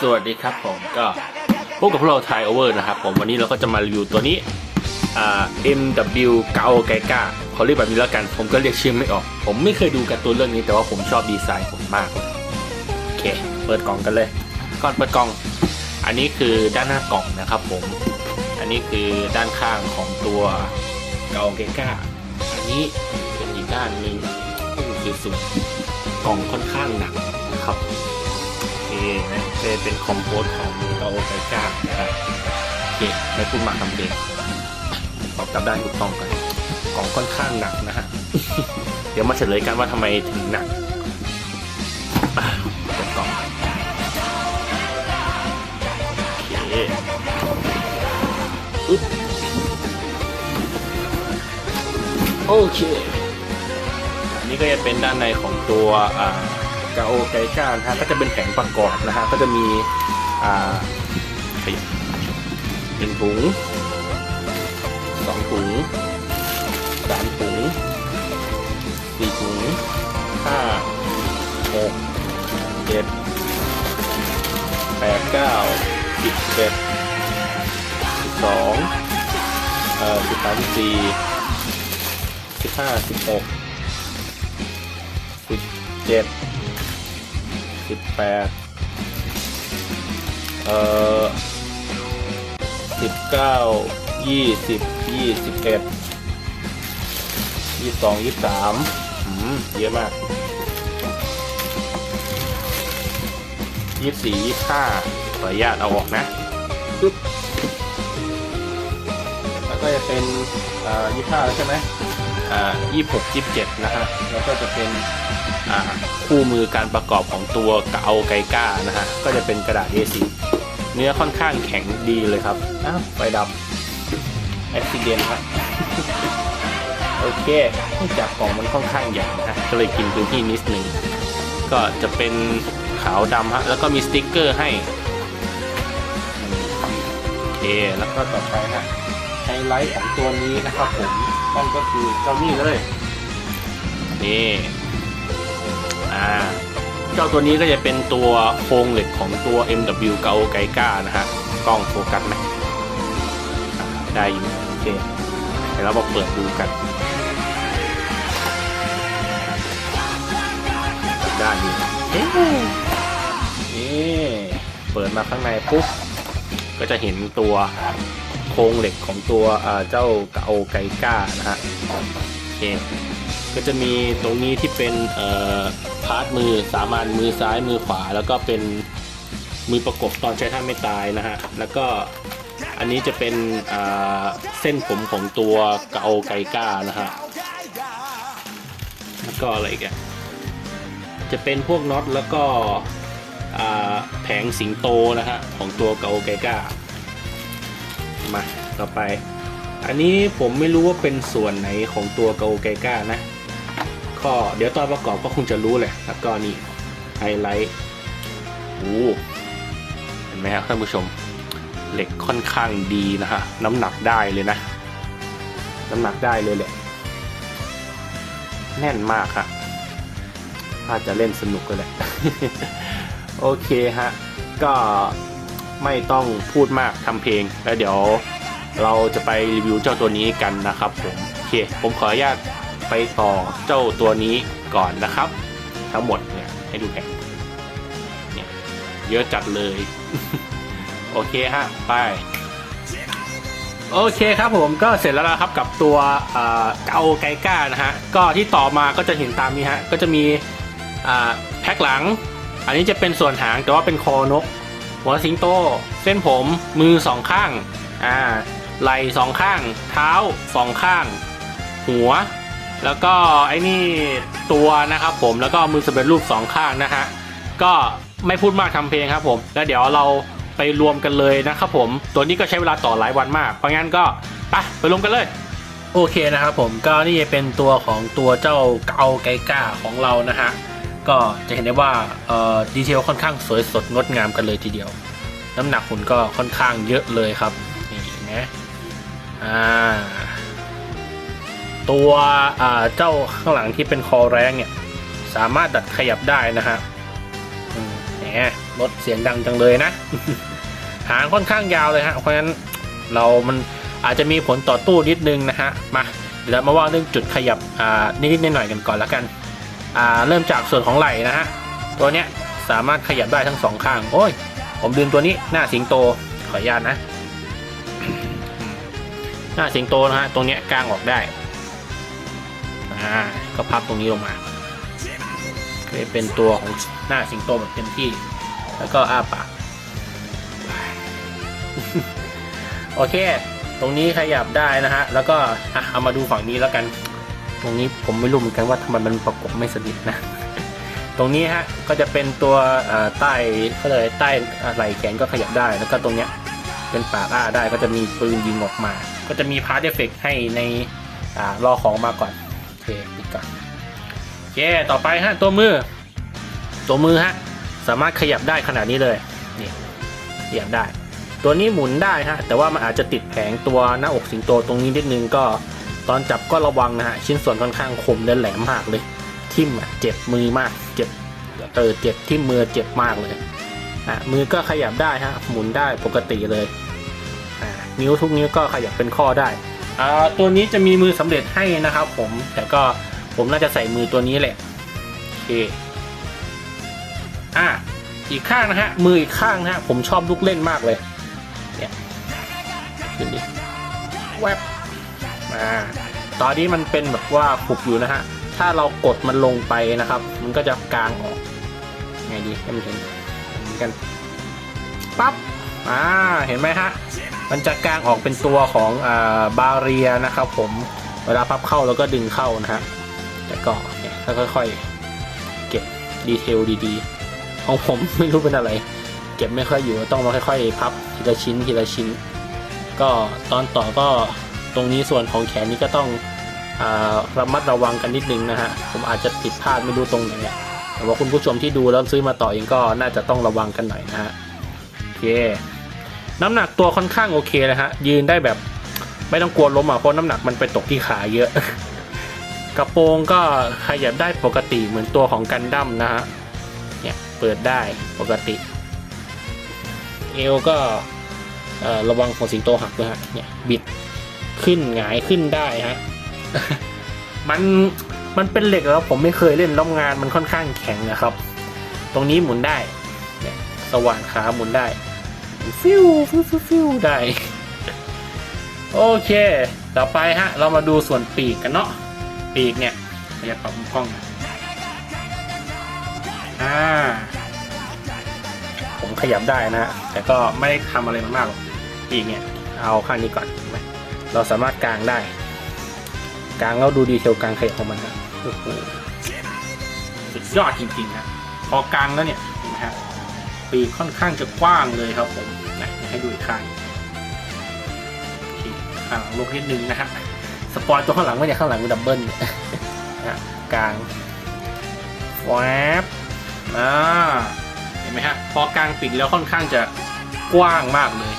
สวัสดีครับผมก็พบกับพวกเราไทยโอเวอร์นะครับผมวันนี้เราก็จะมารีวิวตัวนี้อ่า MW เกาไกกาเขาเรียกแบบนี้แล้วกัน ผมก็เรียกชื่อไม่ออก ผมไม่เคยดูการ์ตูนเรื่องนี้แต่ว่าผมชอบดีไซน์ผมมาก โอเค เปิดกล่องกันเลย ก่อนเปิดกล่อง อันนี้คือด้านหน้ากล่องนะครับผม อันนี้คือด้านข้างของตัวเกาไกกาอันนี้เป็นอีกด้านหนึ่งซึ่งคือสุดกล่องค่อนข้างหนักนะครับ นะเป็นเป็นคอมโพสของเราไกก้านะครับโอเคไม่พูดมากทำเพลงขอกลับได้ถูกต้องกันกล่องค่อนข้างหนักนะฮะ เดี๋ยวมาเฉลยกันว่าทำไมถึงหนักติดกล่องโอเคอึ๊บโอเค อันนี้ก็จะเป็นด้านในของตัวอ่า กาโอไกก้านะฮะก็จะเป็นแผงประกอบนะฮะก็จะมีอ่าหนึ่งถุงสองถุงสามถุงสี่ถุงห้าหกเจ็ดแปดเก้าสิบเจ็ดสิบสองเอ่อสิบสามสิบสี่สิบห้าสิบหกสิบเจ็ด สิบแปดเอ่อสิบเก้ายี่สิบยี่สิบเอ็ดยี่สองยี่สามอืมเยอะมากยี่สี่ยี่ห้าขออนุญาตเอาออกนะปึ๊บแล้วก็จะเป็นอ่ายี่ห้าแล้วใช่ไหมอ่ายี่หกยี่เจ็ดนะฮะแล้วก็จะเป็น คู่มือการประกอบของตัวเกาไกก้านะฮะก็จะเป็นกระดาษ A4 เนื้อค่อนข้างแข็งดีเลยครับอ้าวไฟดับอุบิเหตุครับ โอเคเนื่องจากกล่องมันค่อนข้างใหญ่นะฮะก็เลยกินพื้นที่นิดหนึ่งก็จะเป็นขาวดำฮะแล้วก็มีสติ๊กเกอร์ให้โอเคแล้วก็ต่อไปฮะไฮไลท์ของตัวนี้นะครับผมนั่นก็คือเจ้านี่เลยนี่อ่า เจ้าตัวนี้ก็จะเป็นตัวโครงเหล็กของตัว MW เกาไกก้านะฮะกล้องโฟกัสไหมได้อยู่โอเคเดี๋ยวเรามาเปิดดูกันได้านนี้เอ๊ะนี่เปิดมาข้างในปุ๊บก็จะเห็นตัวโครงเหล็กของตัวเจ้าเกาไกก้านะฮะโอเค ก็จะมีตรงนี้ที่เป็นพาร์ทมือสามัญมือซ้ายมือขวา แล้วก็เป็นมือประกบตอนใช้ท่าไม่ตายนะฮะ แล้วก็อันนี้จะเป็นเส้นผมของตัวเกาไกก้านะฮะ แล้วก็อะไรกันจะเป็นพวกน็อตแล้วก็แผงสิงโตนะฮะของตัวเกาไกก้า มาต่อไป อันนี้ผมไม่รู้ว่าเป็นส่วนไหนของตัวเกาไกก้านะ ก็เดี๋ยวตอนประกอบก็คงจะรู้แหละแล้วก็นี่ไฮไลท์โอ้เห็นไหมครับท่านผู้ชมเหล็กค่อนข้างดีนะฮะน้ำหนักได้เลยนะ น้ำหนักได้เลยแหละแน่นมากครับอาจจะเล่นสนุกก็แหละโอเคฮะ ก็ไม่ต้องพูดมากทำเพลง แล้วเดี๋ยวเราจะไปรีวิวเจ้าตัวนี้กันนะครับผม โอเค ผมขออนุญาต ไปต่อเจ้าตัวนี้ก่อนนะครับ ทั้งหมดเนี่ยให้ดูแผงเนี่ยเยอะจัดเลย โอเคฮะไปโอเคครับผมก็เสร็จแล้วนะครับกับตัวอ่าเกาไกก้านะฮะก็ที่ต่อมาก็จะเห็นตามนี้ฮะก็จะมีอ่าแพ็คหลัง อันนี้จะเป็นส่วนหางแต่ว่าเป็นคอนก หัวสิงโต เส้นผมมือสองข้างอ่าไหล่สองข้าง เท้าสองข้าง หัว แล้วก็ไอ้นี่ตัวนะครับผมแล้วก็มือสำเร็จรูปสองข้างนะฮะก็ไม่พูดมากทำเพลงครับผม แล้วเดี๋ยวเราไปรวมกันเลยนะครับผม ตัวนี้ก็ใช้เวลาต่อหลายวันมาก เพราะงั้นก็ไปไปรวมกันเลย โอเคนะครับผมก็นี่เป็นตัวของตัวเจ้าเกาไกก้าของเรานะฮะก็จะเห็นได้ว่าเอ่อดีเทลค่อนข้างสวยสดงดงามกันเลยทีเดียว น้ำหนักหุ่นก็ค่อนข้างเยอะเลยครับนี่นะอ่า ตัวเจ้าข้างหลังที่เป็นคอแรงเนี่ยสามารถดัดขยับได้นะฮะแหมรถเสียงดังจังเลยนะ หางค่อนข้างยาวเลยฮะ เพราะฉะนั้นเรามันอาจจะมีผลต่อตู้นิดนึงนะฮะ มาเดี๋ยวมาว่าเรื่องจุดขยับอ่านิดๆหน่อยๆกันก่อนละกันเริ่มจากส่วนของไหล่นะฮะ ตัวเนี้ยสามารถขยับได้ทั้งสองข้าง โอ้ย ผมดึงตัวนี้หน้าสิงโต ขออนุญาตนะ หน้าสิงโตนะฮะ ตรงเนี้ยกางออกได้ อ่าก็พับตรงนี้ลงมาเป็นตัวของหน้าสิงโตแบบเต็มที่ แล้วก็อ้าปากโอเค ตรงนี้ขยับได้นะฮะ แล้วก็อะเอามาดูฝั่งนี้แล้วกัน ตรงนี้ผมไม่รู้เหมือนกันว่าทำไมมันประกบไม่สนิทนะ ตรงนี้ฮะ ก็จะเป็นตัวใต้ก็เลยใต้ไหล่แขนก็ขยับได้ แล้วก็ตรงเนี้ยเป็นปากอ้าได้ก็จะมีปืนยิงออกมา ก็จะมีพาร์ทเอฟเฟกให้ในอรอของมาก่อน เคปิดก่อนโอเคต่อไปฮะตัวมือ ตัวมือฮะสามารถขยับได้ขนาดนี้เลยนี่ขยับได้ ตัวนี้หมุนได้ฮะแต่ว่ามันอาจจะติดแผงตัวหน้าอกสิงโตตรงนี้นิดนึงก็ตอนจับก็ระวังนะฮะชิ้นส่วนค่อนข้างคมและแหลมมากเลยทิ่มอะเจ็บมือมากเจ็บเออเจ็บที่มือเจ็บมากเลยอะมือก็ขยับได้ฮะหมุนได้ปกติเลยอ่านิ้วทุกนิ้วก็ขยับเป็นข้อได้ ตัวนี้จะมีมือสำเร็จให้นะครับ ผมแต่ก็ผมน่าจะใส่มือตัวนี้แหละโอเคอะอีกข้างนะฮะมืออีกข้างนะฮะผมชอบลูกเล่นมากเลยเนี่ยขึ้นดิแวบอ่าตอนนี้มันเป็นแบบว่าผูกอยู่นะฮะถ้าเรากดมันลงไปนะครับ มันก็จะกลางออกไงดีให้มันเห็นเหมือนกันปั๊บอ่าเห็นไหมฮะ มันจะกางออกเป็นตัวของอ่าบาเรียนะครับผมเวลาพับเข้าแล้วก็ดึงเข้านะฮะแต่ก็เนี่ยค่อยๆเก็บดีเทลดีๆ ของผมไม่รู้เป็นอะไร เก็บไม่ค่อยอยู่ต้องมาค่อยๆ พับทีละชิ้นทีละชิ้น ก็ตอนต่อก็ตรงนี้ส่วนของแขนนี้ก็ต้องอระมัดระวังกันนิดนึงนะฮะผมอาจจะผิดพลาดไม่รู้ตรงไหนแต่ว่าคุณผู้ชมที่ดูแล้วซื้อมาต่อเองก็น่าจะต้องระวังกันหน่อยนะฮะโอเค น้ำหนักตัวค่อนข้างโอเคเลยฮะ ยืนได้แบบไม่ต้องกลัวล้มอะเพราะน้ำหนักมันไปตกที่ขาเยอะ กระโปรงก็ขยับได้ปกติเหมือนตัวของกันดั้มนะฮะ เนี่ยเปิดได้ปกติ เอวก็ระวังของสิงโตหักด้วยฮะ เนี่ยบิดขึ้นหงายขึ้นได้ฮะ มันมันเป็นเหล็กแล้วผมไม่เคยเล่นแล้วงานมันค่อนข้างแข็งนะครับ ตรงนี้หมุนได้ เนี่ยสว่านขาหมุนได้ ฟิวฟิวฟิวฟิวได้ โอเค ต่อไปฮะ เรามาดูส่วนปีกกันเนาะ ปีกเนี่ยเราจะปรับมุมกล้องน่อยอ่า ผมขยับได้นะฮะแต่ก็ไม่ได้ทำอะไรมามากหรอก ปีกเนี่ย เอาข้างนี้ก่อนเห็นไหมเราสามารถกางได้ กางแล้วดูดีเทลกางขยับของมันนะโอ้โหสุดยอดจริงๆฮะพอกางแล้วเนี่ยนไหมฮะ ปีกค่อนข้างจะกว้างเลยครับผมนะให้ดูอีกข้างข้างหลังลงนิดนึงนะฮะสปอยตัวข้างหลังไม่ใช่ข้างหลังเป็นดับเบิลนะกลางแวบอ่าเห็นไหมฮะพอกลางปีกแล้วค่อนข้างจะกว้างมากเลย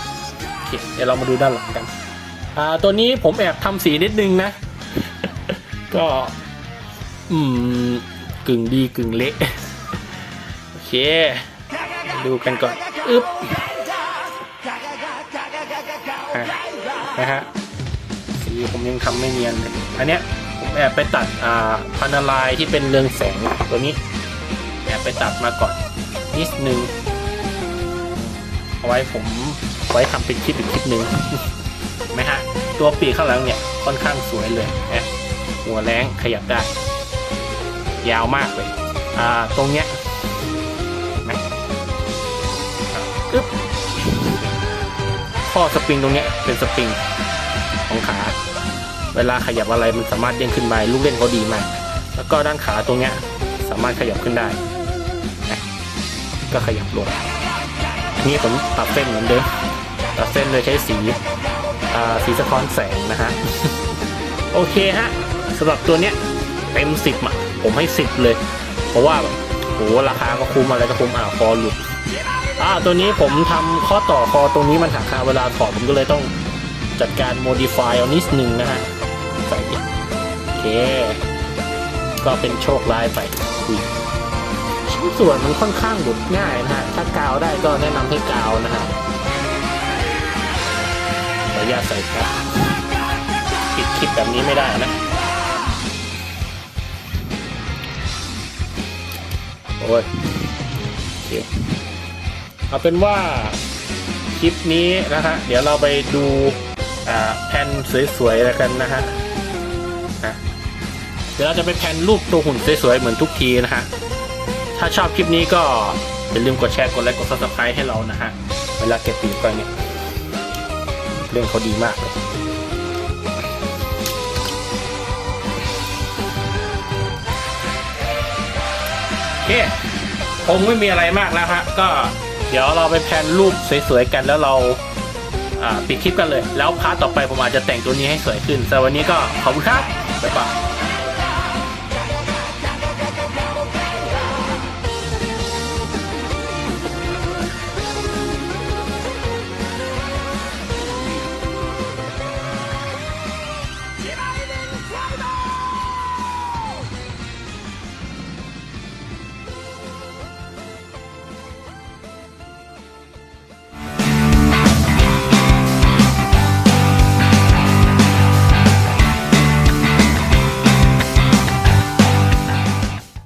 โอเคเดี๋ยวเรามาดูด้านหลังกันอ่าตัวนี้ผมแอบทำสีนิดนึงนะ ก็อืมกึ่งดีกึ่งเละโอเค ดูกันก่อนอึ๊บอะนะฮะสีผมยังทำไม่เนียนเลยอันเนี้ยผมแอบไปตัดอ่าพันาลายที่เป็นเรืองแสงตัวนี้แอบไปตัดมาก่อนนิดนึงเอาไว้ผมไว้ทำเป็นคลิปอีกคลิปหนึ่งนไหมฮะตัวปีกข้างหลังเนี่ยค่อนข้างสวยเลยนะหัวแรงขยับได้ ยาวมากเลย อ่า ตรงเนี้ย ข้อสปริงตรงนี้เป็นสปริงของขา เวลาขยับอะไรมันสามารถเด้งขึ้นมาลูกเล่นเขาดีมาก แล้วก็ด้านขาตรงนี้สามารถขยับขึ้นได้ ก็ขยับลงนี่ผมตัดเส้นเหมือนเดิมตัดเส้นโดยใช้สีสีสะท้อนแสงนะฮะ โอเคฮะสำหรับตัวเนี้ยเต็มสิบอะผมให้สิบเลย เพราะว่าแบบโหราคาก็คุ้มอะไรก็คุ้มอ่าคอหลุด อ่าตัวนี้ผมทำข้อต่อคอตรงนี้มันหักค่าเวลาถอดผมก็เลยต้องจัดการ modify เอานิดนึงนะฮะใส่โอเค ก็เป็นโชคร้ายไปอุ้ยโชส่วนมันค่อนข้างหลุดง่ายนะฮะถ้ากาวได้ก็แนะนำให้กาวนะฮะขออนุญาตใส่ครับปิดคลิปแบบนี้ไม่ได้นะโอ้ยโอเค เอาเป็นว่าคลิปนี้นะฮะ เดี๋ยวเราไปดูแผ่นสวยๆแล้วกันนะฮะเดี๋ยวเราจะไปแผ่นรูปตัวหุ่นสวยๆเหมือนทุกทีนะฮะ ถ้าชอบคลิปนี้ก็อย่าลืมกดแชร์กดไลค์กด subscribe ให้เรานะฮะ เวลาเก็บปีกไปเนี่ยเรื่องเขาดีมากเลยโอเคคงไม่มีอะไรมากแล้วฮะก็ เดี๋ยวเราไปแพนรูปสวยๆกันแล้วเราอ่าปิดคลิปกันเลย แล้วพาร์ทต่อไปผมอาจจะแต่งตัวนี้ให้สวยขึ้นสำหรับวันนี้ก็ขอบคุณครับบ๊ายบาย